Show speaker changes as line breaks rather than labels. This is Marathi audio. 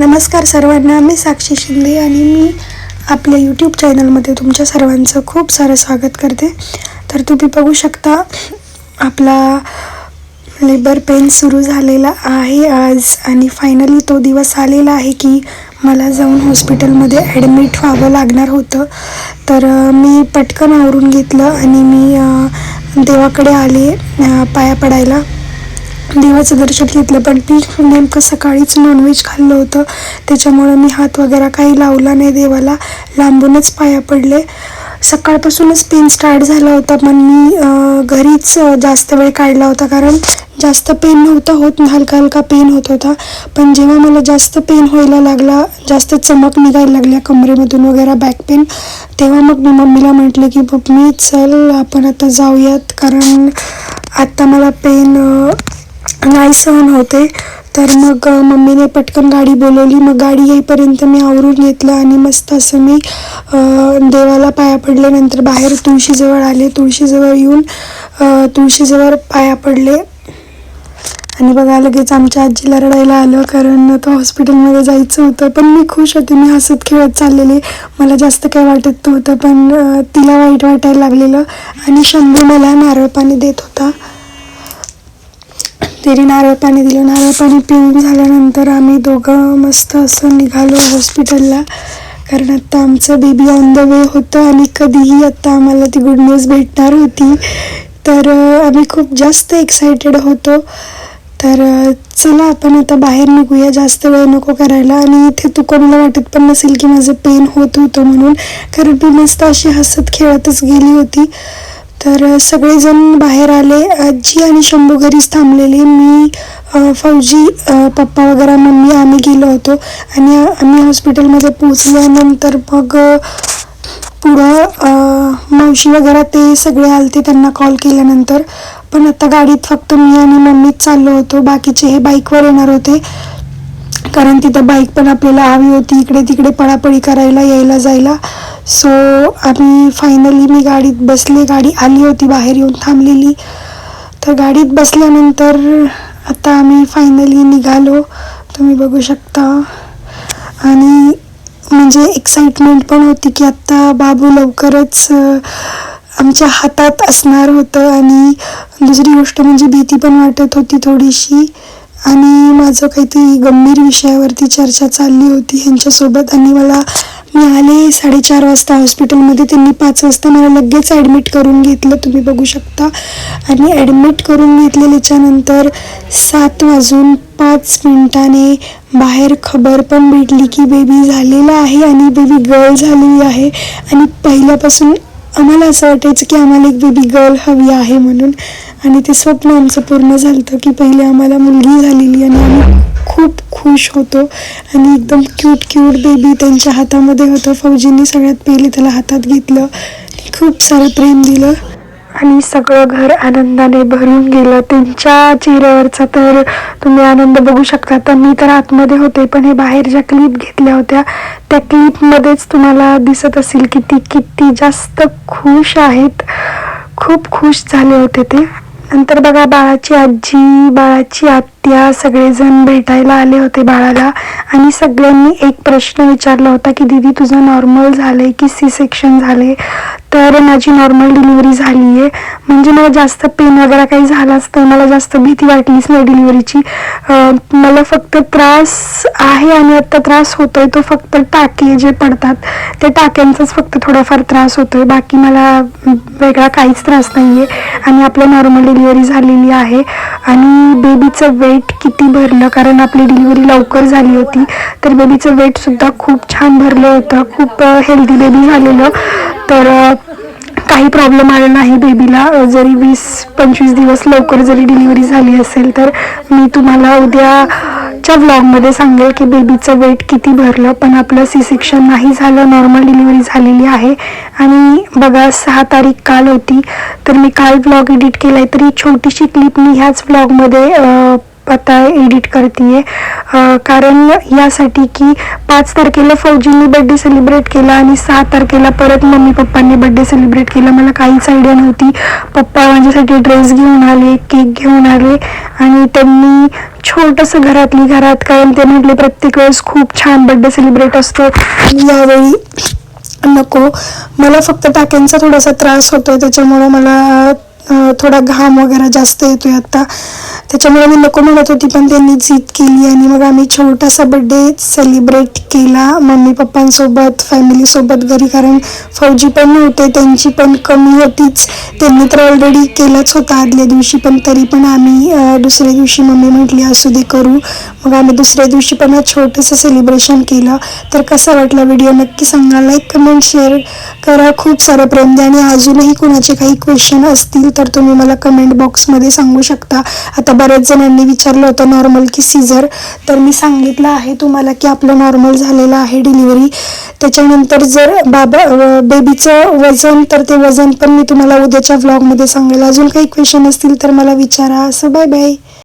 नमस्कार सर्वांना मी साक्षी शिंदे आणि मी आपल्या यूट्यूब चॅनलमध्ये तुमच्या सर्वांचं खूप सारं स्वागत करते. तर तुम्ही बघू शकता आपला लेबर पेन सुरू झालेला आहे आज आणि फायनली तो दिवस आलेला आहे की मला जाऊन हॉस्पिटलमध्ये ॲडमिट व्हावं लागणार होतं. तर मी पटकन आवरून घेतलं आणि मी देवाकडे आले पाया पडायला. देवाचं दर्शन घेतलं पण मी नेमकं सकाळीच नॉनव्हेज खाल्लं होतं. त्याच्यामुळं मी हात वगैरे काही लावला नाही देवाला. लांबूनच पाया पडले. सकाळपासूनच पेन स्टार्ट झाला होता पण मी घरीच जास्त वेळ काढला होता कारण जास्त पेन नव्हता होत हलका हलका पेन होत होता. पण जेव्हा मला जास्त पेन व्हायला लागला जास्त चमक निघायला लागल्या कमरेमधून वगैरे बॅक पेन तेव्हा मग मी मम्मीला म्हटलं की मम्मी चल आपण आता जाऊयात. कारण आत्ता मला पेन नाही सहन होते. तर मग मम्मीने पटकन गाडी बोलवली. मग गाडी येईपर्यंत मी आवरून घेतलं आणि मस्त असं मी देवाला पाया पडल्यानंतर बाहेर तुळशीजवळ आले. तुळशीजवळ येऊन तुळशीजवळ पाया पडले. आणि बघा लगेच आमच्या आजीला रडायला आलं. कारण तो हॉस्पिटलमध्ये जायचं होतं. पण मी खुश होते. मी हसत खेळत चाललेले. मला जास्त काय वाटत नव्हतं. पण तिला वाईट वाटायला लागलेलं. आणि शंभू मला नारळ पाणी देत होता. तिने नारळ पाणी दिलं. नारळ पाणी पिऊन झाल्यानंतर आम्ही दोघं मस्त असं निघालो हॉस्पिटलला कारण आत्ता आमचं बेबी ऑन द वे होतं आणि कधीही आत्ता आम्हाला ती गुड न्यूज भेटणार होती. तर आम्ही खूप जास्त एक्सायटेड होतो. तर चला आपण आता बाहेर निघूया. जास्त वेळ नको करायला. आणि इथे तू कोणाला वाटत पण नसेल की माझं पेन होत होतं म्हणून. कारण मी मस्त अशी हसत खेळतच गेली होती. तर सगळेजण बाहेर आले. आजी आणि शंभू घरीच थांबलेले. मी फौजी पप्पा वगैरे मम्मी आम्ही गेलो होतो. आणि आम्ही हॉस्पिटलमध्ये पोचल्यानंतर मग पुढं मावशी वगैरे ते सगळे आलते त्यांना कॉल केल्यानंतर. पण आता गाडीत फक्त मी आणि मम्मीच चाललो होतो. बाकीचे हे बाईकवर येणार होते. कारण तिथं बाईक पण आपल्याला हवी होती. इकडे तिकडे पळापळी करायला यायला जायला सो आम्ही फायनली मी गाडीत बसले. गाडी आली होती बाहेर येऊन थांबलेली. तर गाडीत बसल्यानंतर आता आम्ही फायनली निघालो. तुम्ही बघू शकता. आणि म्हणजे एक्साइटमेंट पण होती की आत्ता बाबू लवकरच आमच्या हातात असणार होतं. आणि दुसरी गोष्ट म्हणजे भीती पण वाटत होती थोडीशी. आणि माझं काहीतरी गंभीर विषयावरती चर्चा चालली होती. ह्यांच्यासोबत आणि मला मी आले साडेचार वाजता हॉस्पिटलमध्ये त्यांनी पाच वाजता मला लगेच ॲडमिट करून घेतलं. तुम्ही बघू शकता. आणि ॲडमिट करून घेतलेल्याच्यानंतर सात वाजून पाच मिनिटाने बाहेर खबर पण भेटली की बेबी झालेला आहे आणि बेबी गर्ल झालेली आहे. आणि पहिल्यापासून आम्हाला असं वाटायचं की आम्हाला एक बेबी गर्ल हवी आहे म्हणून. आणि ते स्वप्न आमचं पूर्ण झालं होतं की पहिले आम्हाला मुलगी झालेली आणि आम्ही खूप खुश होतो. आणि एकदम क्यूट क्यूट बेबी त्यांच्या हातामध्ये होतं. फौजींनी सगळ्यात पहिले त्याला हातात घेतलं. खूप सारं प्रेम दिलं. आणि सगळं घर आनंदाने भरून गेलं. त्यांच्या चेहऱ्यावरचा तर तुम्ही आनंद बघू शकता. तर मी तर आतमध्ये होते पण हे बाहेर ज्या क्लिप घेतल्या होत्या त्या क्लिपमध्येच तुम्हाला दिसत असेल की ती किती जास्त खुश आहेत. खूप खुश झाले होते ते. नंतर बघा बाळाची आजी बाळाची आत्या सगळेजण भेटायला आले होते बाळाला. आणि सगळ्यांनी एक प्रश्न विचारला होता की दीदी तुझं नॉर्मल झालंय की सी सेक्शन झाले तर माझी नॉर्मल डिलिव्हरी झाली आहे म्हणजे मला जास्त पेन वगैरे काही झालाच नाही मला जास्त भीती वाटलीच नाही डिलिव्हरीची मला फक्त त्रास आहे आणि आत्ता त्रास होतोय तो फक्त टाके जे पडतात त्या टाक्यांचाच फक्त थोडाफार त्रास होतोय. बाकी मला वेगळा काहीच त्रास नाही आहे आणि आपलं नॉर्मल डिलिव्हरी झालेली आहे. आणि बेबीचं वेट किती भरलं कारण आपली डिलिव्हरी लवकर झाली होती. तर बेबीचं वेटसुद्धा खूप छान भरलं होतं. खूप हेल्दी बेबी झालेलं. तर काही प्रॉब्लेम आला नाही बेबीला जरी वीस पंचवीस दिवस लवकर जरी डिलिव्हरी झाली असेल तर मी तुम्हाला उद्याच्या व्लॉगमध्ये सांगेल की बेबीचं वेट किती भरलं. पण आपलं सी सेक्शन नाही झालं. नॉर्मल डिलिव्हरी झालेली आहे. आणि बघा सहा तारीख काल होती. तर मी काल व्लॉग एडिट केला आहे तरी छोटीशी क्लिप मी ह्याच व्लॉगमध्ये आता एडिट करते कारण यासाठी की पाच तारखेला फौजींनी बर्थडे सेलिब्रेट केला आणि सहा तारखेला परत मम्मी पप्पांनी बर्थडे सेलिब्रेट केला. मला काहीच आयडिया नव्हती. पप्पा माझ्यासाठी ड्रेस घेऊन आले केक घेऊन आले आणि त्यांनी छोटंसं घरातली घरात कारण ते म्हटले प्रत्येक वेळेस खूप छान बर्थडे सेलिब्रेट असतो. यावेळी नको. मला फक्त टाक्यांचा थोडासा त्रास होतोय. त्याच्यामुळं मला थोडा घाम वगैरे जास्त येतोय आता. त्याच्यामुळे मी नको म्हणत होती पण त्यांनी जीत केली आणि मग आम्ही छोटासा बड्डे सेलिब्रेट केला. मम्मी पप्पांसोबत फॅमिलीसोबत घरी कारण फौजी पण नव्हते त्यांची पण कमी होतीच. त्यांनी तर ऑलरेडी केलंच होतं आदल्या दिवशी पण तरी पण आम्ही दुसऱ्या दिवशी मम्मी म्हटली असू दे करू. मग आम्ही दुसऱ्या दिवशी पण हा छोटंसं सेलिब्रेशन केलं. तर कसा वाटला व्हिडिओ नक्की सांगा. लाईक कमेंट शेअर करा. खूप सारं प्रेम द्या. आणि अजूनही कुणाचे काही क्वेश्चन असतील तर तुम्ही मला कमेंट बॉक्समध्ये सांगू शकता. आता बऱ्याच जणांनी विचारलं होतं नॉर्मल की सीझर तर मी सांगितलं आहे तुम्हाला की आपलं नॉर्मल झालेलं आहे डिलिव्हरी त्याच्यानंतर जर बाबा बेबीचं वजन तर ते वजन पण मी तुम्हाला उद्याच्या व्लॉगमध्ये सांगेल. अजून काही क्वेश्चन असतील तर मला विचारा. असं बाय बाय